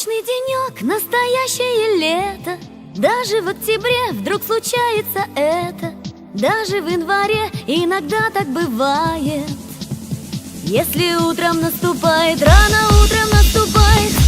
Солнечный денек, настоящее лето. Даже в октябре вдруг случается это. Даже в январе иногда так бывает. Если утром наступает, рано утром наступает